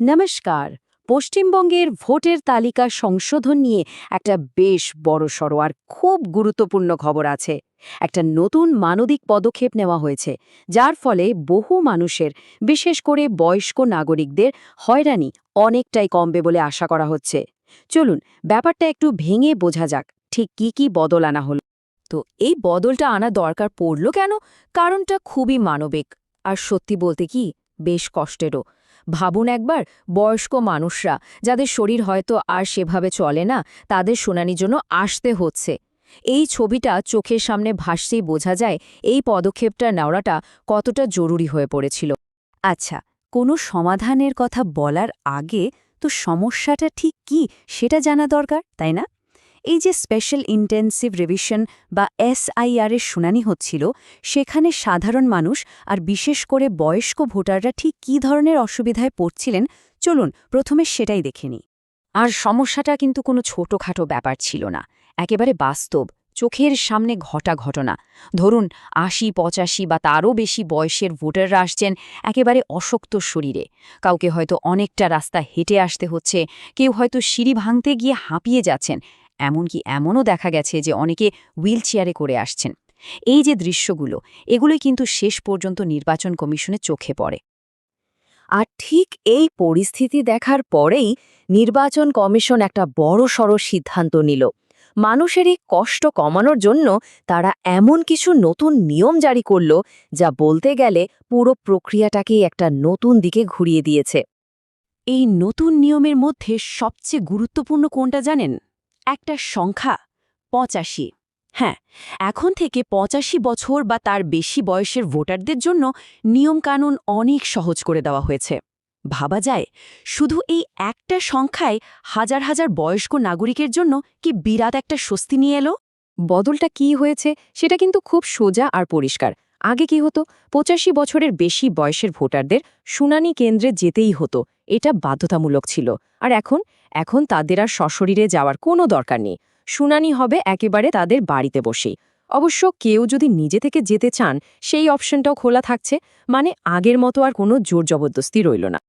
নমস্কার। পশ্চিমবঙ্গের ভোটের তালিকা সংশোধন নিয়ে একটা বেশ বড়সড় আর খুব গুরুত্বপূর্ণ খবর আছে। একটা নতুন মানবিক পদক্ষেপ নেওয়া হয়েছে, যার ফলে বহু মানুষের, বিশেষ করে বয়স্ক নাগরিকদের, হয়রানি অনেকটাই কমবে বলে আশা করা হচ্ছে। চলুন, ব্যাপারটা একটু ভেঙে বোঝা যাক, ঠিক কি কি বদল আনা হল। তো এই বদলটা আনা দরকার পড়ল কেন? কারণটা খুবই মানবিক। আর সত্যি বলতে কি, বেশ কষ্টেরও। ভাবুন একবার, বয়স্ক মানুষরা, যাদের শরীর হয়তো আর সেভাবে চলে না, তাদের শুনানির জন্য আসতে হচ্ছে। এই ছবিটা চোখের সামনে ভাসতেই বোঝা যায় এই পদক্ষেপটা নেওয়াটা কতটা জরুরি হয়ে পড়েছিল। আচ্ছা কোনো সমাধানের কথা বলার আগে তো সমস্যাটা ঠিক কি, সেটা জানা দরকার, তাই না? এই যে স্পেশাল ইন্টেন্সিভ রিভিশন বা এসআইআর এর শুনানি হচ্ছিল, সেখানে সাধারণ মানুষ আর বিশেষ করে বয়স্ক ভোটাররা ঠিক কী ধরনের অসুবিধায় পড়ছিলেন, চলুন প্রথমে সেটাই দেখে আর সমস্যাটা কিন্তু কোনো ছোটখাটো ব্যাপার ছিল না। একেবারে বাস্তব, চোখের সামনে ঘটা ঘটনা। ধরুন, আশি, পঁচাশি বা তারও বেশি বয়সের ভোটাররা আসছেন একেবারে অশক্ত শরীরে। কাউকে হয়তো অনেকটা রাস্তা হেঁটে আসতে হচ্ছে, কেউ হয়তো সিঁড়ি ভাঙতে গিয়ে হাঁপিয়ে যাচ্ছেন এমনকি এমনও দেখা গেছে যে অনেকে হুইল চেয়ারে করে আসছেন। এই যে দৃশ্যগুলো এগুলোই কিন্তু শেষ পর্যন্ত নির্বাচন কমিশনে চোখে পড়ে। আর ঠিক এই পরিস্থিতি দেখার পরেই নির্বাচন কমিশন একটা বড়সড় সিদ্ধান্ত নিল। মানুষের এই কষ্ট কমানোর জন্য তারা এমন কিছু নতুন নিয়ম জারি করল, যা বলতে গেলে পুরো প্রক্রিয়াটাকেই একটা নতুন দিকে ঘুরিয়ে দিয়েছে। এই নতুন নিয়মের মধ্যে সবচেয়ে গুরুত্বপূর্ণ কোনটা জানেন? একটা সংখ্যা পঁচাশি। হ্যাঁ এখন থেকে পঁচাশি বছর বা তার বেশি বয়সের ভোটারদের জন্য নিয়মকানুন অনেক সহজ করে দেওয়া হয়েছে। ভাবা যায়, শুধু এই একটা সংখ্যায় হাজার হাজার বয়স্ক নাগরিকের জন্য কি বিরাট একটা স্বস্তি নিয়ে এলো? বদলটা কি হয়েছে সেটা কিন্তু খুব সোজা আর পরিষ্কার। আগে কি হতো? পঁচাশি বছরের বেশি বয়সের ভোটারদের শুনানি কেন্দ্রে যেতেই হতো। এটা বাধ্যতামূলক ছিল। আর এখন এখন তাদের আর সশরীরে যাওয়ার কোনো দরকার নেই। শুনানি হবে একেবারে তাদের বাড়িতে বসেই। অবশ্য কেউ যদি নিজে থেকে যেতে চান, সেই অপশনটাও খোলা থাকছে। মানে আগের মতো আর কোনো জোর জবরদস্তি রইল না।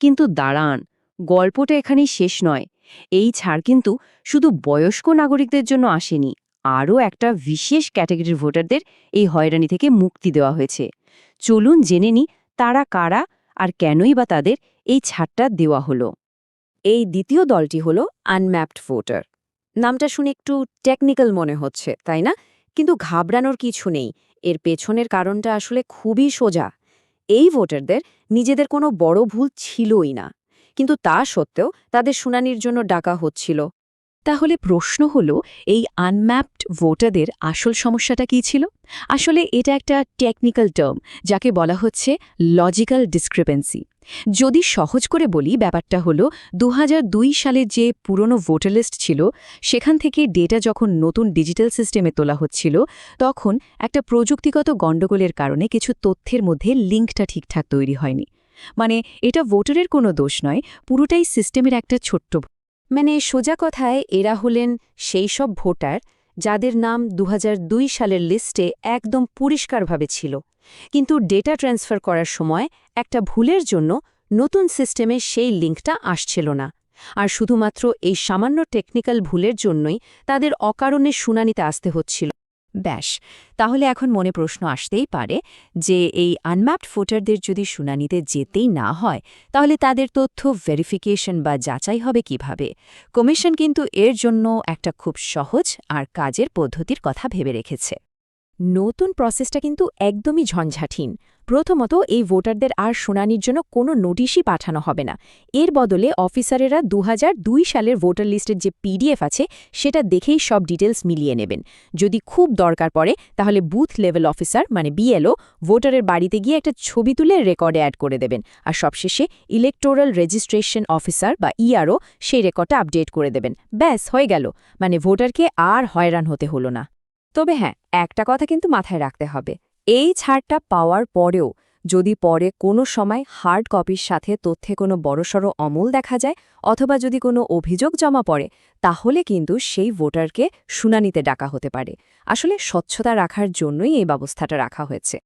কিন্তু দাঁড়ান, গল্পটা এখানেই শেষ নয়। এই ছাড় কিন্তু শুধু বয়স্ক নাগরিকদের জন্য আসেনি, আরও একটা বিশেষ ক্যাটাগরির ভোটারদের এই হয়রানি থেকে মুক্তি দেওয়া হয়েছে। চলুন জেনে নি তারা কারা আর কেনই বা তাদের এই ছাড়টা দেওয়া হলো। এই দ্বিতীয় দলটি হল আনম্যাপড ভোটার। নামটা শুনে একটু টেকনিক্যাল মনে হচ্ছে, তাই না? কিন্তু ঘাবড়ানোর কিছু নেই। এর পেছনের কারণটা আসলে খুবই সোজা। এই ভোটারদের নিজেদের কোনো বড় ভুল ছিলই না। কিন্তু তা সত্ত্বেও তাদের শুনানির জন্য ডাকা হচ্ছিল। তাহলে প্রশ্ন হল, এই আনম্যাপড ভোটারদের আসল সমস্যাটা কী ছিল? আসলে এটা একটা টেকনিক্যাল টার্ম যাকে বলা হচ্ছে লজিক্যাল ডিসক্রিপেন্সি যদি সহজ করে বলি, ব্যাপারটা হলো দু হাজার দুই সালে যে পুরনো ভোটার লিস্ট ছিল, সেখান থেকে ডেটা যখন নতুন ডিজিটাল সিস্টেমে তোলা হচ্ছিল, তখন একটা প্রযুক্তিগত গণ্ডগোলের কারণে কিছু তথ্যের মধ্যে লিঙ্কটা ঠিকঠাক তৈরি হয়নি। মানে এটা ভোটারের কোনো দোষ নয়, পুরোটাই সিস্টেমের একটা ছোট্ট মানে সোজা কথায় এরা হলেন সেই সব ভোটার যাদের নাম দু হাজার দুই সালের লিস্টে একদম পরিষ্কারভাবে ছিল। কিন্তু ডেটা ট্রান্সফার করার সময় একটা ভুলের জন্য নতুন সিস্টেমে সেই লিঙ্কটা আসছিল না। আর শুধুমাত্র এই সামান্য টেকনিক্যাল ভুলের জন্যই তাদের অকারণে শুনানিতে আসতে হচ্ছিল। ব্যাস, তাহলে এখন মনে প্রশ্ন আসতেই পারে যে এই আনম্যাপড ফোটারদের যদি শুনানিতে যেতেই না হয়, তাহলে তাদের তথ্য ভেরিফিকেশন বা যাচাই হবে কীভাবে? কমিশন কিন্তু এর জন্য একটা খুব সহজ আর কাজের পদ্ধতির কথা ভেবে রেখেছে। নতুন প্রসেসটা কিন্তু একদমই ঝঞ্ঝাঠীন প্রথমত এই ভোটারদের আর শুনানির জন্য কোনো নোটিশই পাঠানো হবে না। এর বদলে অফিসারেরা দু হাজার দুই সালের ভোটার লিস্টের যে পিডিএফ আছে, সেটা দেখেই সব ডিটেলস মিলিয়ে নেবেন। যদি খুব দরকার পড়ে, তাহলে বুথ লেভেল অফিসার মানে বিএলও, ভোটারের বাড়িতে গিয়ে একটা ছবি তুলে রেকর্ডে অ্যাড করে দেবেন। আর সবশেষে ইলেকটোরাল রেজিস্ট্রেশন অফিসার বা ইআরও সেই রেকর্ডটা আপডেট করে দেবেন। ব্যাস, হয়ে গেল। মানে ভোটারকে আর হয়রান হতে হলো না। তবে হ্যাঁ একটা কথা কিন্তু মাথায় রাখতে হবে। এই ছাড়টা পাওয়ার পরেও যদি পরে কোনো সময় হার্ড কপির সাথে তথ্যে কোনো বড়সড় অমল দেখা যায় অথবা যদি কোনো অভিযোগ জমা পড়ে, তাহলে কিন্তু সেই ভোটারকে শুনানিতে ডাকা হতে পারে। আসলে স্বচ্ছতা রাখার জন্যই এই ব্যবস্থাটা রাখা হয়েছে।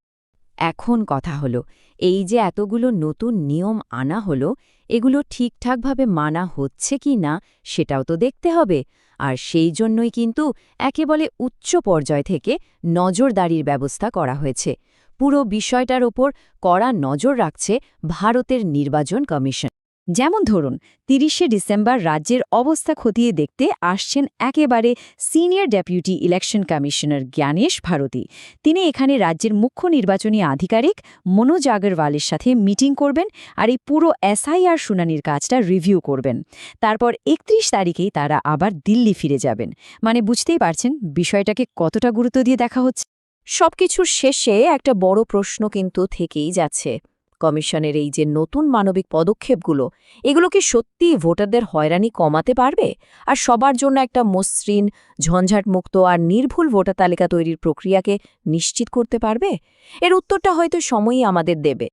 এখন কথা হলো, এই যে এতগুলো নতুন নিয়ম আনা হলো, এগুলো ঠিকঠাকভাবে মানা হচ্ছে কি না, সেটাও তো দেখতে হবে। আর সেই জন্যই কিন্তু একেবারে উচ্চ পর্যায় থেকে নজরদারির ব্যবস্থা করা হয়েছে। পুরো বিষয়টার ওপর কড়া নজর রাখছে ভারতের নির্বাচন কমিশন। যেমন ধরুন, তিরিশে ডিসেম্বর রাজ্যের অবস্থা খতিয়ে দেখতে আসছেন একেবারে senior deputy election commissioner Gyanesh Bharti. তিনি এখানে রাজ্যের মুখ্য নির্বাচনী আধিকারিক মনোজ আগরওয়ালের সাথে মিটিং করবেন আর এই পুরো এসআইআর শুনানির কাজটা রিভিউ করবেন। তারপর একত্রিশ তারিখেই তারা আবার দিল্লি ফিরে যাবেন। মানে বুঝতেই পারছেন বিষয়টাকে কতটা গুরুত্ব দিয়ে দেখা হচ্ছে। সবকিছুর শেষে একটা বড় প্রশ্ন কিন্তু থেকেই যাচ্ছে। কমিশনের এই যে নতুন মানবিক পদক্ষেপগুলো, এগুলো কি সত্যি ভোটারদের হয়রানি কমাতে পারবে? আর সবার জন্য একটা মসৃণ ঝঞ্ঝাটমুক্ত আর নির্ভুল ভোটার তালিকা তৈরির প্রক্রিয়াকে নিশ্চিত করতে পারবে? এর উত্তরটা হয়তো সময়ই আমাদের দেবে।